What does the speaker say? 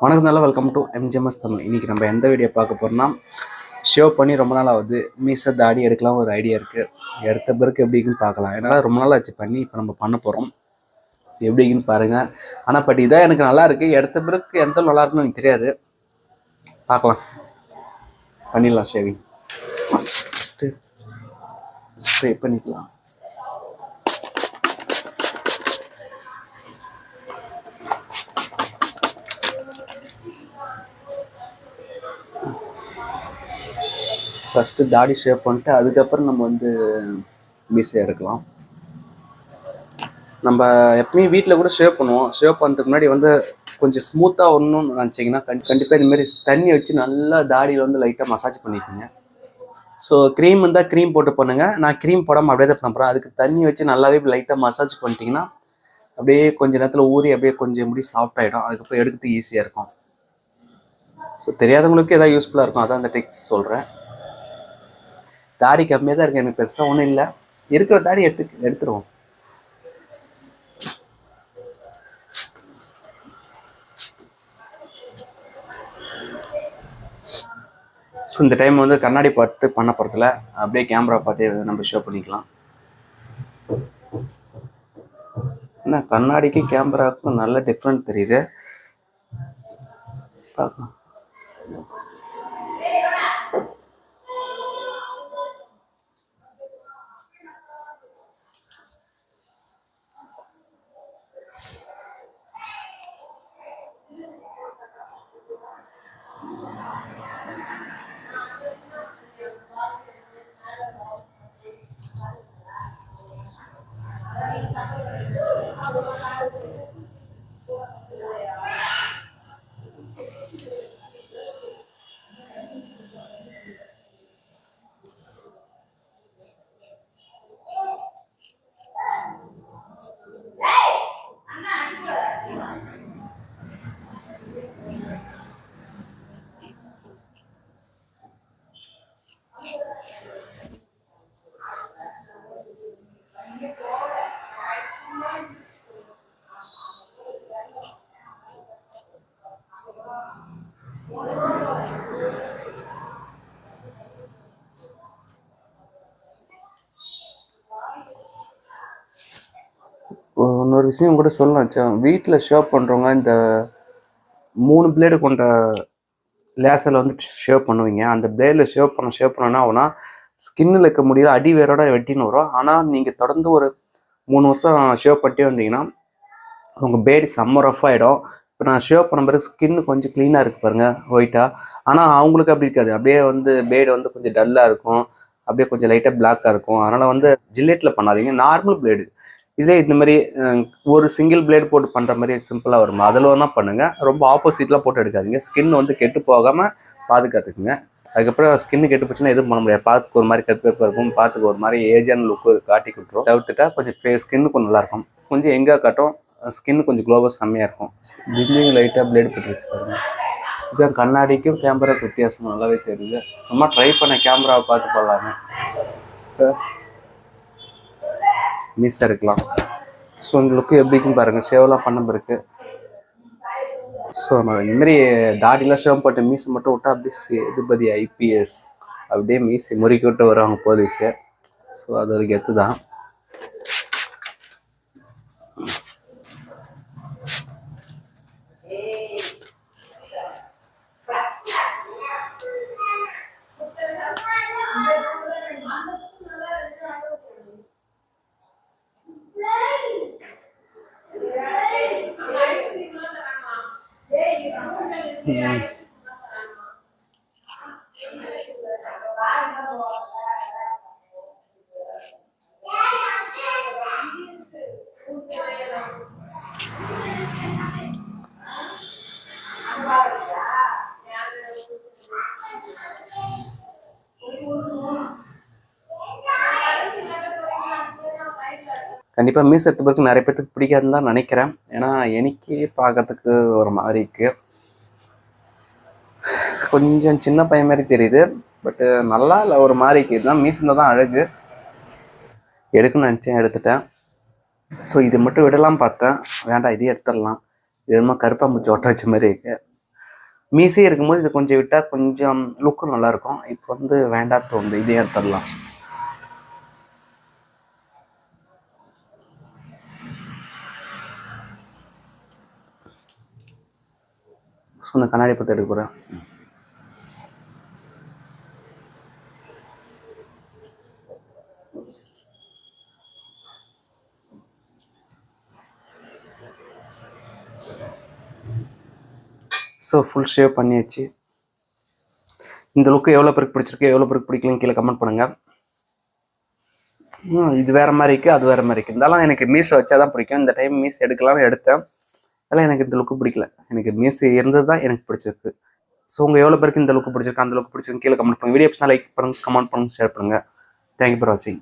வணக்கம் நல்லா welcome to MGMS Tamil. இன்றைக்கி நம்ம எந்த வீடியோ பார்க்க போகிறோம்னா ஷேவ் பண்ணி ரொம்ப நாள் ஆகுது. மீச தாடி எடுக்கலாம் ஒரு ஐடியா இருக்குது எடுத்த பிறகு எப்படி இருக்குன்னு பார்க்கலாம். என்னால் ரொம்ப நாள் ஆச்சு பண்ணி இப்போ நம்ம பண்ண போகிறோம் எப்படி இருக்குன்னு ஆனால் பட் இதான் எனக்கு நல்லா இருக்குது எடுத்த பிறகு எந்த அளவு நல்லா இருக்குன்னு எனக்கு தெரியாது. பார்க்கலாம். பண்ணிடலாம் ஷேவிங் ஃபஸ்ட்டு ஸ்ப்ரே பண்ணிக்கலாம். ஃபஸ்ட்டு தாடி ஷேப் பண்ணிட்டு அதுக்கப்புறம் நம்ம வந்து மீசை எடுக்கலாம். நம்ம எப்பயுமே வீட்டில் கூட ஷேவ் பண்ணுவோம். ஷேவ் பண்ணுறதுக்கு முன்னாடி வந்து கொஞ்சம் ஸ்மூத்தாக வரணும்னு நினச்சிங்கன்னா கண் கண்டிப்பாக இதுமாரி தண்ணி வச்சு நல்லா தாடியில் வந்து லைட்டாக மசாஜ் பண்ணிக்கோங்க. ஸோ க்ரீம் இருந்தால் க்ரீம் போட்டு பண்ணுங்கள் நான் க்ரீம் போடாமல் அப்படியே தான் பண்ண போகிறேன் அதுக்கு தண்ணி வச்சு நல்லாவே லைட்டாக மசாஜ் பண்ணிட்டீங்கன்னா அப்படியே கொஞ்ச நேரத்தில் ஊறி அப்படியே கொஞ்சம் முடி சாஃப்ட் ஆகிடும் அதுக்கப்புறம் எடுக்கிறதுக்கு ஈஸியாக இருக்கும். ஸோ தெரியாதவங்களுக்கு எதாவது யூஸ்ஃபுல்லாக இருக்கும். அதான் அந்த டெக்ஸ் சொல்கிறேன் தாடி கம்மியாக தான் இருக்கு. எனக்கு பெருசாக ஒன்றும் இல்லை. இருக்கிற தாடி எடுத்து எடுத்துருவோம். ஸோ இந்த டைம் வந்து கண்ணாடி பார்த்து பண்ண போகிறதுல அப்படியே கேமரா பார்த்தே நம்ம ஷோ பண்ணிக்கலாம். என்ன கண்ணாடிக்கு கேமராவுக்கும் நல்ல டிஃப்ரெண்ட் தெரியுது. பார்க்கலாம். இன்னொரு விஷயம் கூட சொல்லலாம் வீட்டில் ஷேவ் பண்ணுறவங்க இந்த மூணு பிளேடு கொண்ட லேசரில் வந்து ஷேவ் பண்ணுவீங்க. அந்த பிளேடில் ஷேவ் பண்ண ஷேவ் பண்ணனா ஆகுனா ஸ்கின்னில் இருக்க முடியல அடி வேரோட வெட்டின்னு வரும். ஆனால் நீங்கள் தொடர்ந்து ஒரு மூணு வருஷம் ஷேவ் பண்ணிட்டே வந்தீங்கன்னா உங்கள் பேடி செம்ம ரஃப் ஆகிடும் இப்போ நான் ஷேவ் பண்ண பிறகு ஸ்கின் கொஞ்சம் க்ளீனாக இருக்கு பாருங்கள் ஒயிட்டாக ஆனால் அவங்களுக்கு அப்படி இருக்காது. அப்படியே வந்து பேடு வந்து கொஞ்சம் டல்லாக இருக்கும். அப்படியே கொஞ்சம் லைட்டாக பிளாக்காக இருக்கும். அதனால் வந்து ஜில்லெட்டில் பண்ணாதீங்க. நார்மல் பிளேடு இதே இந்த மாதிரி ஒரு சிங்கிள் பிளேடு போட்டு பண்ணுற மாதிரி சிம்பிளாக வரும் அதில் வேணால் பண்ணுங்கள் ரொம்ப ஆப்போசிட்லாம் போட்டு எடுக்காதீங்க. ஸ்கின் வந்து கெட்டு போகாமல் பாதுகாத்துக்குங்க. அதுக்கப்புறம் ஸ்கின்னு கெட்டு போச்சுன்னா எதுவும் பண்ண முடியாது. பார்த்துக்கு ஒரு மாதிரி கருப்பு இருக்கும். பார்த்துக்கு ஒரு மாதிரி ஏஜான லுக்கு காட்டி கொடுத்துரும். தவிர்த்துட்டா கொஞ்சம் ஸ்கின் கொஞ்சம் நல்லாயிருக்கும். கொஞ்சம் எங்கே காட்டும் ஸ்கின் கொஞ்சம் க்ளோவாக செம்மையாக இருக்கும். பில்டிங் லைட்டாக பிளேடு போட்டு வச்சு பாருங்கள் இதுதான் கண்ணாடிக்கும் கேமராவுக்கு வித்தியாசம். நல்லாவே தெரியுது. சும்மா ட்ரை பண்ண கேமராவை பார்த்து போடலாமே. மிஸ் இருக்கலாம். ஸோ இந்த லுக்கு எப்படி இருக்குன்னு பாருங்க. ஷேவ்லாம் பண்ண பிறகு ஸோ நான் இந்தமாரி தாடிலாம் ஷேவ் போட்டு மீசை மட்டும் விட்டா அப்படியே சேதுபதி ஐபிஎஸ் அப்படியே மீசை முறுக்கி விட்டு வருவாங்க போலீஸு ஸோ அது ஒரு கெத்து தான். கண்டிப்பாக மீஸ் பிறகு நிறைய பேர்த்துக்கு பிடிக்காதுன்னு தான் நினைக்கிறேன். ஏன்னா எனக்கே பார்க்கறதுக்கு ஒரு மாதிரி இருக்கு. கொஞ்சம் சின்ன பையன் மாதிரி தெரியுது. பட்டு நல்லா இல்லை ஒரு மாதிரி இருக்கு இதுதான் தான் அழகு. எடுக்கணும்னு நினச்சேன் எடுத்துட்டேன். ஸோ இது மட்டும் விடலாம் பார்த்தேன். வேண்டாம் இதே எடுத்துடலாம். இது கருப்பாக கருப்பாம்பூச்சி ஒட்ட வச்ச மாதிரி இருக்கு. மீசே இருக்கும்போது இது கொஞ்சம் விட்டால் கொஞ்சம் லுக்கும் நல்லாயிருக்கும். இப்போ வந்து வேண்டாம் தோணுது. இதே எடுத்துடலாம். சொன்ன கண்ணாடி பற்றி எடுக்க போகிறேன் ஸோ ஃபுல் ஷேவ் பண்ணியாச்சு. இந்த லுக்கு எவ்வளோ பேருக்கு பிடிச்சிருக்கு எவ்வளோ பேருக்கு பிடிக்கலன்னு கீழே கமெண்ட் பண்ணுங்கள் இது வேறு மாதிரி இருக்குது அது வேறு மாதிரி இருக்குது இருந்தாலும் எனக்கு மீஸ் வச்சா தான் பிடிக்கும். இந்த டைம் மீஸ் எடுக்கலாம்னு எடுத்தேன். அதெல்லாம் எனக்கு இந்த லுக்கு பிடிக்கல. எனக்கு மீஸ் இருந்தது தான் எனக்கு பிடிச்சிருக்கு. ஸோ உங்கள் எவ்வளோ பேருக்கு இந்த லுக்கு பிடிச்சிருக்கு அந்த லுக்கு பிடிச்சிருக்கு கீழே கமெண்ட் பண்ணுங்கள் வீடியோ லைக் பண்ணுங்கள் கமெண்ட் பண்ணுங்கள் ஷேர் பண்ணுங்க. தேங்க்யூ ஃபார் வாட்சிங்